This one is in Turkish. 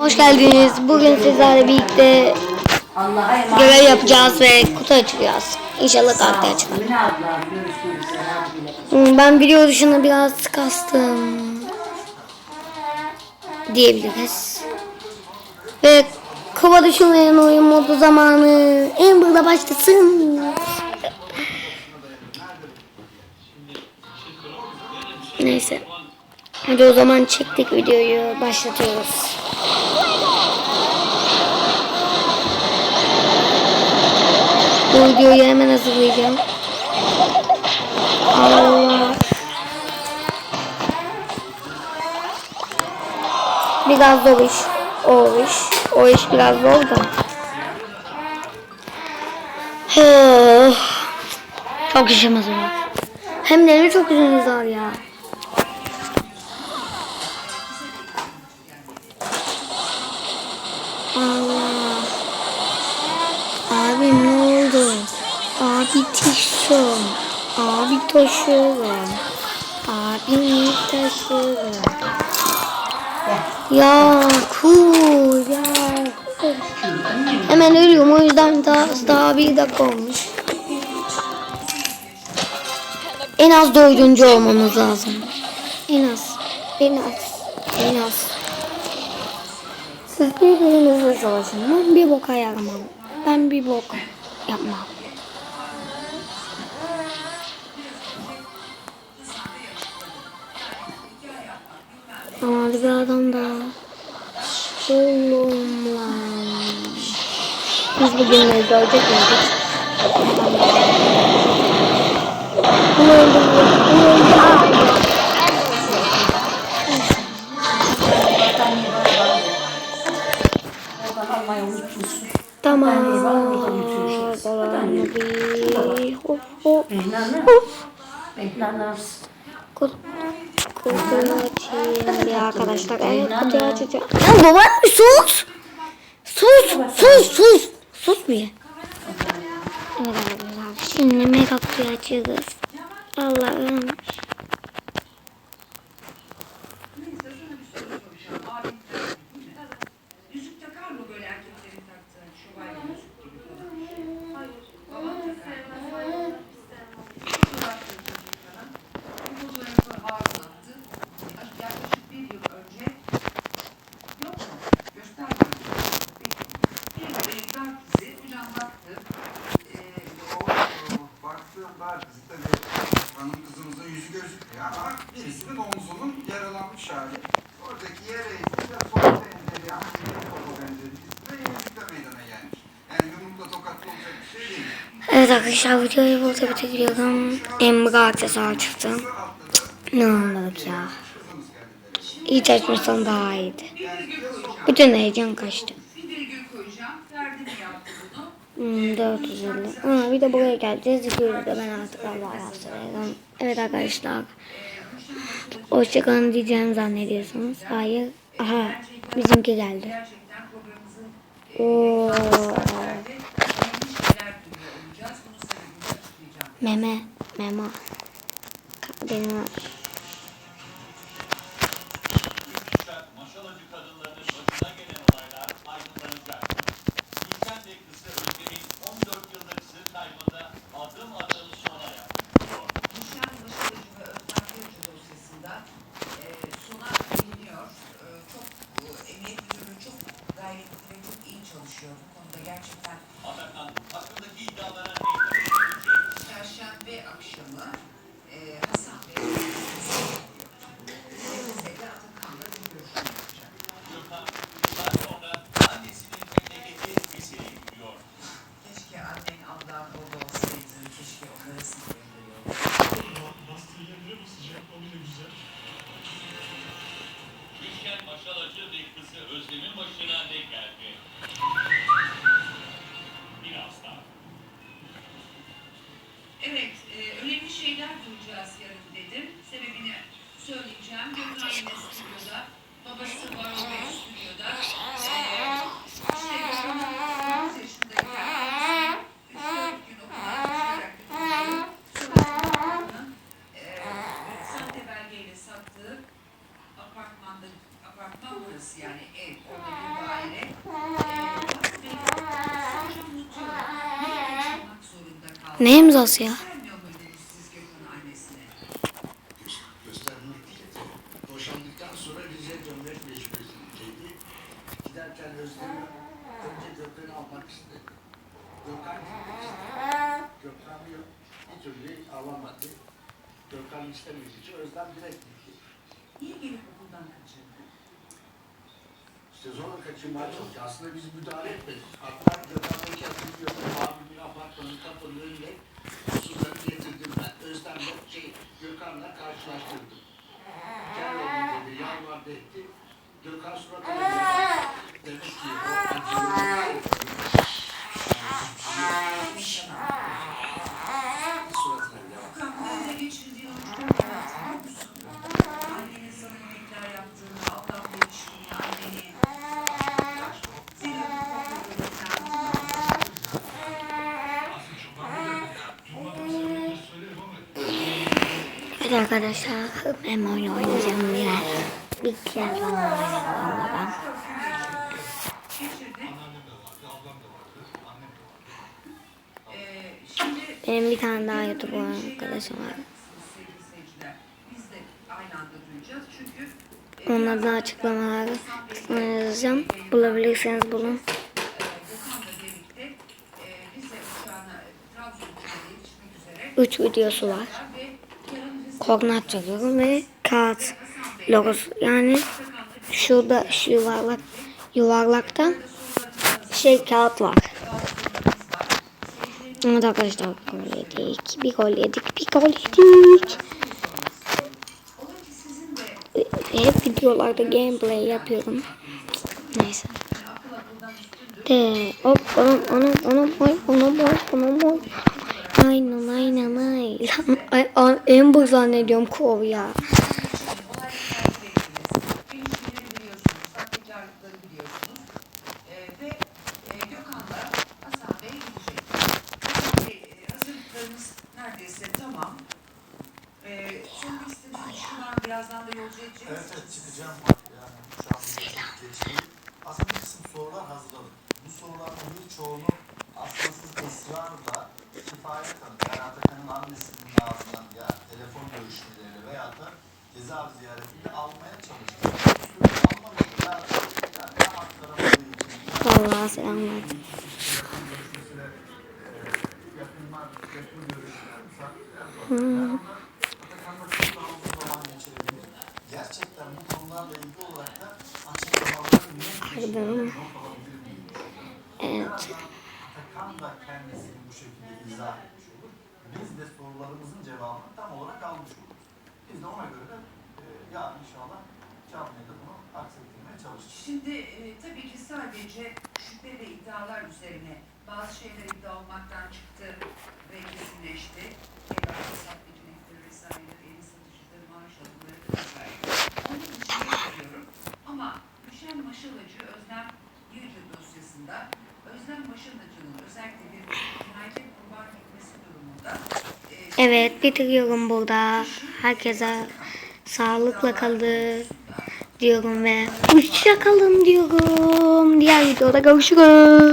Hoş geldiniz. Bugün sizlerle birlikte görev yapacağız ve kutu açacağız. İnşallah karakter çıkar. Hmm, Ben video dışında biraz kastım diyebiliriz. Ve kova düşünmeyen oyun modu zamanı en burada başlasın. Neyse. Hadi o zaman çektik videoyu başlatıyoruz. Bu videoyu hemen hazırlayacağım. Allah. Biraz zor iş. O iş. O iş biraz zor da. Çok işim hazır. Hem de çok zor ya. Tişon. Abi taşıyorum. Abi taşıyorum. Ya cool ya. cool. Hemen ölüyorum o yüzden daha, daha bir dakika olmuş. En az dördüncü olmamız lazım. En az. En az. En az. Siz birbirinizle savaşın. Ben bir boka yaramam. Ben bir bok yapmam. Ama bir adam da. Oğlum lan. Biz bugün ne görecek miydik? Bunu öldürdüm. Bunu öldürdüm. Tamam. Dolan bir. Hop hop. Mehlanı. Mehlanı. Kut, kutuyu açayım bir arkadaşlar. Evet kutuyu açacağım. Ya baban mı sus? Sus sus sus. Sus bir. Evet arkadaşlar şimdi mega kutuyu açıyoruz. Allah'ım. Evet arkadaşlar videoyu burada bitiriyorum. Emre aksesuar çıktı. Ne anladık ya. İyi açmışsam daha iyiydi. Bütün heyecan kaçtı. Hmm, 450. Aa, bir de buraya geleceğiz. 200 de ben artık Allah'a yaptırıyorum. Evet arkadaşlar. Hoşçakalın diyeceğimi zannediyorsunuz. Hayır. Aha. Bizimki geldi. Oo. 妹妹来嘛 mama. Akşamı söyleyeceğim. Gökhan yine stüdyoda. Babası Baron Bey bir daire. Ne imzası ya? Giderken Özlem'i önce Gökhan'ı almak istedi. Gökhan gitmek istedi. Gökhan yok. Bir türlü alamadı. Gökhan istemediği için Özlem direkt gitti. Niye gelip okuldan kaçırdı? İşte zorla kaçırmaya çalıştı. Aslında biz müdahale etmedik. Hatta Gökhan'daki hatırlıyorum. Abimin apartmanın kapının önüne suları getirdim ben. Özlem'le şey, Gökhan'la karşılaştırdım. Gel oğlum dedi, yalvardı etti. Gökhan dedi. Demek ki suratına sana yemekler yaptığını, ablam gelişimini, anneni. Seni öpüp kokladığını sen Evet arkadaşlar hem oyun oynayacağım ya. Geçirdin. Ee, şimdi Benim bir tane daha YouTube arkadaşım var. Onları da açıklamaları kısmına yazacağım. Bulabilirseniz bulun. Üç videosu var. Koordinat çekiyorum ve kağıt logosu. Yani şurada şu yuvarlak yuvarlakta şey kağıt var. Evet arkadaşlar gol yedik. Bir gol yedik. Bir gol yedik. Hep videolarda gameplay yapıyorum. Neyse. De hop onun onun onun boy onun boy onun boy. Aynen aynen aynen. Ay, bu zannediyorum kov ya. olay takip ettiniz. Gelişmeleri biliyorsunuz, sahtekarlıkları biliyorsunuz. E, ve e, Gökhan'la Hasan Bey gidecek. Hasan Bey, e, hazırlıklarımız neredeyse tamam. E, söylemek istediğiniz şu an birazdan da yolcu edeceğiz. Evet evet çıkacağım bak yani şu an bir geçmeyi. Aslında bir kısım sorular hazırladık. Bu soruların birçoğunu aslında siz ısrarla kifayet hanım, yani Atakan'ın annesinin ağzından ya telefon görüşmeleri veya da cezaevi ziyaretiyle almaya çalıştık. Bu soruyu almadık ya. Yani ne aktaramadığı için. ya Vallahi selamlar. görüşmesiyle e, yakınlar, yakın görüşmeler, misafirler var. Yani onlar Atakan'la çok daha uzun zaman geçirebilir. Gerçekten bu konularla ilgili olarak da açıklamaları net bir şekilde Pardon. Evet. Atakan da kendisini bu şekilde izah etmiş olur. Biz de sorularımızın cevabını tam olarak almış oluruz. Biz de ona göre de e, yarın inşallah camiada bunu aksettirmeye çalışacağız. Şimdi e, tabii ki sadece şüphe ve iddialar üzerine bazı şeyler iddia olmaktan çıktı ve kesinleşti. Diyorum. Ama Düşen Maşalacı Özlem Yırcı dosyasında Özlem Maşalacı'nın özellikle bir cinayete kurban gitmesi durumunda e, Evet bitiriyorum burada. Herkese sağlıkla kalın diyorum ve hoşça kalın diyorum. Diğer videoda görüşürüz.